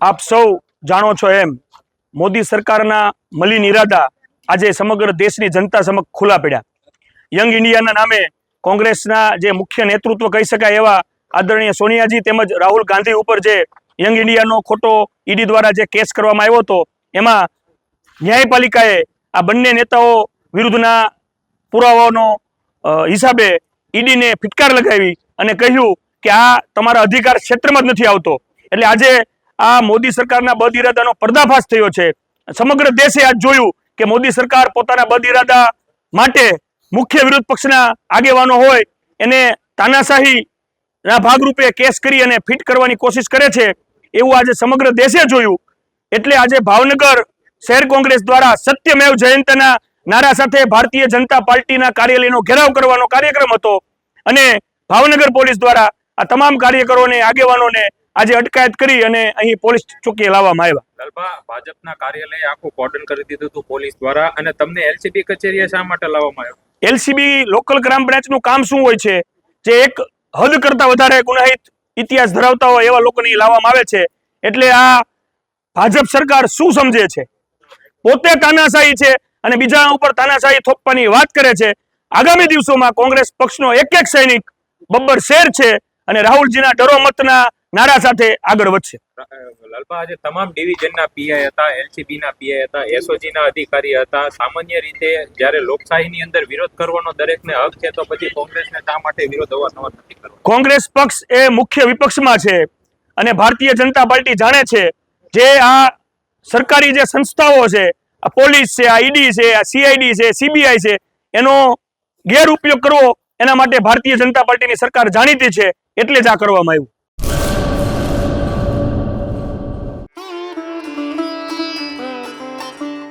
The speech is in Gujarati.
આપ સૌ જાણો છો એમ, મોદી સરકારના મલિન ઇરાદા આજે સમગ્ર દેશની જનતા સમક્ષ ખુલ્લા પડ્યા. યંગ ઇન્ડિયાના નામે કોંગ્રેસના જે મુખ્ય નેતૃત્વ કહી શકાય એવા આદરણીય સોનિયાજી તેમજ રાહુલ ગાંધી ઉપર જે યંગ ઇન્ડિયાનો ખોટો ઈડી દ્વારા જે કેસ કરવામાં આવ્યો હતો, એમાં ન્યાયપાલિકાએ આ બંને નેતાઓ વિરુદ્ધના પુરાવાનો હિસાબે ઈડીને ફિટકાર લગાવી અને કહ્યું કે આ તમારા અધિકાર ક્ષેત્રમાં જ નથી આવતો. એટલે આજે આ મોદી સરકારના બદ ઇરાદાનો પર્દાફાશ થયો છે. સમગ્ર દેશે આજ જોયું કે મોદી સરકાર પોતાના બદ ઇરાદા માટે મુખ્ય વિરોધ પક્ષના આગેવાનો હોય, એને તાનાશાહી ભાગરૂપે કેસ કરી અને ફિટ કરવાની કોશિશ કરે છે, એવું આજે સમગ્ર દેશે જોયું. એટલે આજે ભાવનગર શહેર કોંગ્રેસ દ્વારા સત્યમેવ જયંતના નારા સાથે ભારતીય જનતા પાર્ટીના કાર્યાલયનો ઘેરાવ કરવાનો કાર્યક્રમ હતો. અને ભાવનગર પોલીસ દ્વારા આ તમામ કાર્યકરોને, આગેવાનોને આજે અટકાયત કરી અને અહીં પોલીસ ચોકીએ લાવવામાં આવ્યા. લલભા ભાજપના કાર્યાલય આખું કોર્ડન કરી દીધું હતું પોલીસ દ્વારા અને તમને એલસીબી કચેરીએ શા માટે લાવવામાં આવ્યો? એલસીબી લોકલ ક્રાઇમ બ્રાન્ચનું કામ શું હોય છે? જે એક હદ કરતા વધારે ગુનાહિત ઇતિહાસ ધરાવતા હોય એવા લોકોને લાવવામાં આવે છે. એટલે આ ભાજપ સરકાર શું સમજે છે? પોતે તાનાશાહી છે અને બીજા ઉપર તાનાશાહી થોપવાની વાત કરે છે. આગામી દિવસોમાં કોંગ્રેસ પક્ષનો એક એક સૈનિક બબ્બર શેર છે અને રાહુલજીના ડરો મતના નારા સાથે આગળ વધશે. લલભા આજે તમામ ડિવિઝનના પીઆઈ હતા એલસીબી પીઆઈ હતા એસઓજી ના અધિકારી હતા. સામાન્ય રીતે જ્યારે લોકશાહીની અંદર વિરોધ કરવાનો દરેકને હક છે તો પછી કોંગ્રેસને શા માટે વિરોધ અવારનવાર નથી કરવો? કોંગ્રેસ પક્ષ એ મુખ્ય વિપક્ષમાં છે અને ભારતીય જનતા પાર્ટી જાણે છે જે આ સરકારી જે સંસ્થાઓ છે આ પોલીસ છે આ ઈડી છે આ સીઆઈડી છે સીબીઆઈ છે એનો ગેરઉપયોગ કરવો એના માટે ભારતીય જનતા પાર્ટીની સરકાર જાણીતી છે એટલે જ આ કરવામાં આવ્યું.